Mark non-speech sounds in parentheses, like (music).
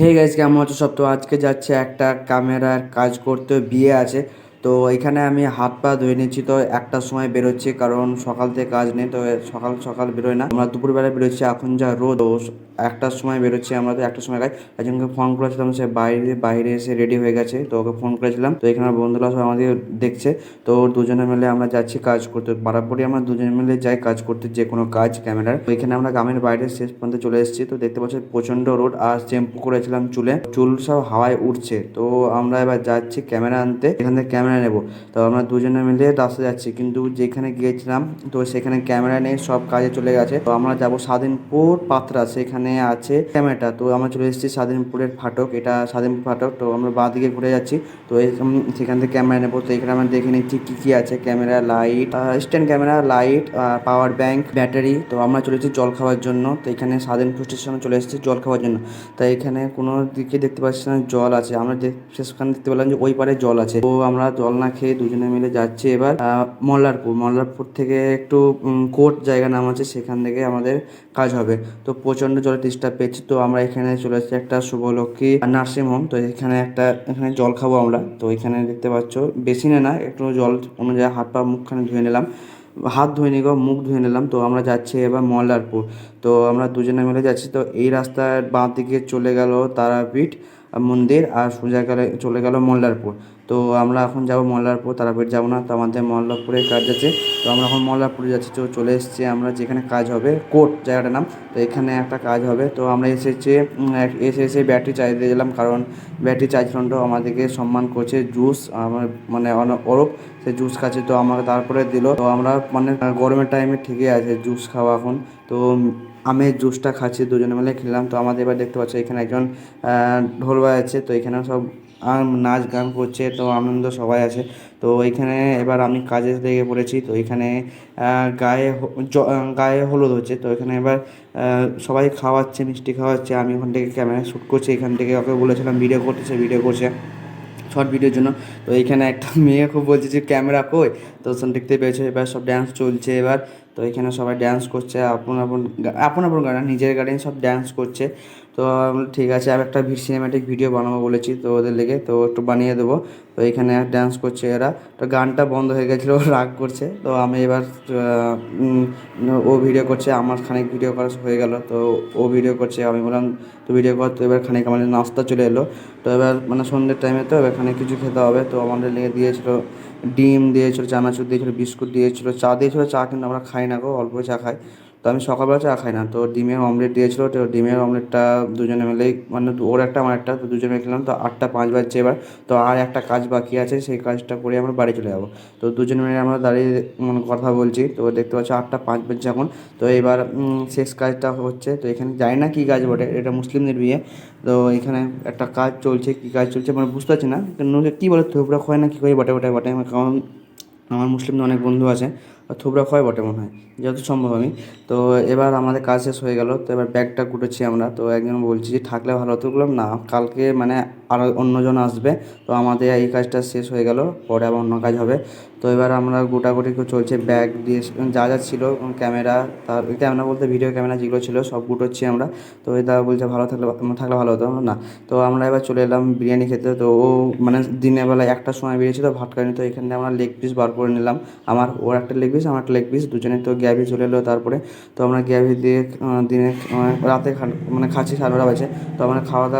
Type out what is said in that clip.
Hey guys কেমন আছো? সব তো আজকে যাচ্ছে একটা ক্যামেরার কাজ করতে বিয়ে আছে। তো এখানে আমি হাত পা ধুয়ে নিচ্ছি। তো একটার সময় বেরোচ্ছি কারণ সকাল থেকে কাজ নেই, তো সকাল সকাল বেরোয় না। আমরা দুপুরবেলা বেরোচ্ছি, এখন যা রোদ একটার সময় বেরোচ্ছি আমরা তো একটার সময় কাজ। একজনকে ফোন করেছিলাম, সে বাইরে বাইরে এসে রেডি হয়ে গেছে, তো ওকে ফোন করেছিলাম। তো এখানে বন্ধুরা সব আমাদের দেখছে, তো দুজনে মিলে আমরা যাচ্ছি কাজ করতে। বরাবরই আমরা দুজনে মিলে যাই কাজ করতে, যে কোনো কাজ ক্যামেরার তো এখানে আমরা গ্রামের বাইরে শেষ পর্যন্ত চলে এসেছি। তো দেখতে পাচ্ছি প্রচণ্ড রোড আর শ্যাম্পু করেছিলাম চুলে। চুল সব হাওয়ায় উঠছে তো আমরা এবার যাচ্ছি ক্যামেরা আনতে। এখান থেকে ক্যামেরা নেব। তো আমরা দুজনে মিলে রাস্তা যাচ্ছি। কিন্তু যেখানে গিয়েছিলাম, তো সেখানে ক্যামেরা নেই, সব কাজে চলে গেছে। তো আমরা যাব স্বাধীনপুর পাত্রা। সেখানে আছে ক্যামেরাটা তো আমরা চলে এসেছি স্বাধীনপুরের ফাটক। এটা স্বাধীনপুর ফাটক। তো আমরা বাঁ দিকে ঘুরে যাচ্ছি। তো সেখান থেকে ক্যামেরা নেব। তো এখানে আমরা দেখে নিচ্ছি কী কী আছে। Camera light stand camera light power bank battery তো আমরা চলে এসেছি জল খাওয়ার জন্য। তো এখানে স্বাধীনপুর স্টেশনে চলে এসেছি জল খাওয়ার জন্য। তাই এখানে কোনো দিকে দেখতে পাচ্ছি না, জল আছে। আমরা সেখানে দেখতে পেলাম যে ওই পারে জল আছে। তো আমরা জল না খেয়ে দুজনে মিলে যাচ্ছি এবার মল্লারপুর। মল্লারপুর থেকে একটু কোর্ট জায়গা নাম আছে, সেখান থেকে আমাদের কাজ হবে। তো প্রচণ্ড জলের ডিস্টার্ব পেয়েছি। তো আমরা এখানে চলে এসেছি একটা শুভলক্ষ্মী নার্সিং হোম তো এখানে একটা, এখানে জল খাব আমরা। তো এখানে দেখতে পাচ্ছ বেশি না, একটু জল অনুযায়ী হাত পা মুখখানে ধুয়ে নিলাম। হাত ধুয়ে নিগো মুখ ধুয়ে নিলাম। তো আমরা যাচ্ছি এবার মল্লারপুর। তো আমরা দুজনে মিলে যাচ্ছি। তো এই রাস্তার বাঁ দিকে চলে গেল তারাপীঠ মন্দির, আর সোজা গেলে চলে গেল মল্লারপুর। তো আমরা এখন যাব মল্লারপুর তারাপীঠ যাব না তো আমাদের মল্লারপুরে কাজ আছে। তো আমরা এখন মল্লারপুরে যাচ্ছি তো চলে এসেছি আমরা যেখানে কাজ হবে কোর্ট জায়গাটার নাম। তো এখানে একটা কাজ হবে তো আমরা এসেছি এসে এসে ব্যাটারি চার্জ দিয়ে দিলাম কারণ ব্যাটারি চার্জ ফ্রন্টও আমাদেরকে সম্মান করছে জুস আমার মানে ওরফ সে জুস খাচ্ছে তো আমাকে তারপরে দিল। তো আমরা মানে গরমের টাইমে ঠিকই আছে জুস খাওয়া এখন। তো আমের জুসটা খাচ্ছি দুজনে মিলে খেলাম। তো আমাদের এবার দেখতে পাচ্ছি এখানে একজন আহ, আছে তো এখানে সব নাচ গান করছে, তো আনন্দ সবাই আছে। তো এখানে এবার আমি কাজে লেগে পড়েছি, তো এখানে গায়ে গায়ে হলুদ হচ্ছে। তো এখানে এবার সবাই খাওয়াচ্ছে, মিষ্টি খাওয়াচ্ছে। আমি ওখান থেকে ক্যামেরা শ্যুট করছি, এখান থেকে ওকে বলেছিলাম ভিডিও করতেছে ভিডিও করছে শর্ট ভিডিওর জন্য। তো এইখানে একটা (laughs) মেয়ে খুব বলছে যে, ক্যামেরা কই? তো ওখান দেখতে পেয়েছে, এবার সব ড্যান্স চলছে এবার। তো এখানে সবাই ড্যান্স করছে, আপন আপন আপন আপন গান, নিজের গাড়ি সব ড্যান্স করছে। তো ঠিক আছে, আমি একটা সিনেম্যাটিক ভিডিও বানাবো বলেছি তো ওদের লেগে, তো একটু বানিয়ে দেবো। তো এখানে ড্যান্স করছে এরা। তো গানটা বন্ধ হয়ে গেছিল রাগ করছে। তো আমি এবার ও ভিডিও করছে, আমার খানিক ভিডিও করা হয়ে গেল। তো ও ভিডিও করছে, আমি বললাম তো ভিডিও কর। তো এবার খানিক আমাদের নাস্তা চলে এলো। তো এবার মানে সন্ধ্যের টাইমে তো এবার খানিক কিছু খেতে হবে। তো আমাদের লেগে দিয়েছিল ডিম, দিয়েছিল চানাচুর, দিয়েছিল বিস্কুট, দিয়েছিল চা দিয়েছিল চা কিন্তু আমরা খাই না গো, অল্প চা খাই। তো আমি সকালবেলা চা খাই না। তো ডিমের অমলেট দিয়েছিল, তো ডিমের অমলেটটা দুজনে মিলেই মানে ওর একটা, আমার একটা, তো দুজনে খেলাম। তো আটটা, পাঁচ বাজছে এবার। তো আর একটা কাজ বাকি আছে, সেই কাজটা করে আমরা বাড়ি চলে যাব। তো দুজনে মিলে আমরা দাঁড়িয়ে মানে কথা বলছি। তো দেখতে পাচ্ছি আটটা, পাঁচ বাজছে এখন। তো এবার শেষ কাজটা হচ্ছে, তো এখানে জানি না কী কাজ বটে, এটা মুসলিমদের বিয়ে। তো এখানে একটা কাজ চলছে, কী কাজ চলছে মানে বুঝতে পারছি না। কী বলে, থোবড়া খয় না কী করে, বটে বটে বটে। কারণ আমার মুসলিমদের অনেক বন্ধু আছে। থোবড়া খয় বটে মনে হয় যত সম্ভব আমি। তো এবার আমাদের কাজ শেষ হয়ে গেল, তো এবার ব্যাগটা গুটেছি আমরা। তো একজন বলছি যে, থাকলে ভালো হতো। বললাম, না, কালকে মানে আরও অন্যজন আসবে। তো আমাদের এই কাজটা শেষ হয়ে গেল, পরে আবার অন্য কাজ হবে। তো এবার আমরা গোটাগুটি চলছে ব্যাগ দিয়ে যা যা ছিল, ক্যামেরা, তার ক্যামেরা বলতে ভিডিও ক্যামেরা যেগুলো ছিল, সব গুটোচ্ছি আমরা। তো ওই দাদা বলছে, ভালো থাকলে থাকলে ভালো হতো। না। তো আমরা এবার চলে এলাম বিরিয়ানি খেতে। তো ও মানে দিনের বেলা একটার সময় বেরিয়েছিল, ভাত খাইনি তো এখানে আমরা লেগ পিস বার করে নিলাম। আমার, ওর একটা লেগ পিস আমার একটা লেগ পিস দুজনে তো গ্যাভি চলে এলো তারপরে। তো আমরা গ্যাভি দিয়ে দিনে রাতে মানে খাচ্ছি নটা বাজে তো আমরা খাওয়া দাওয়া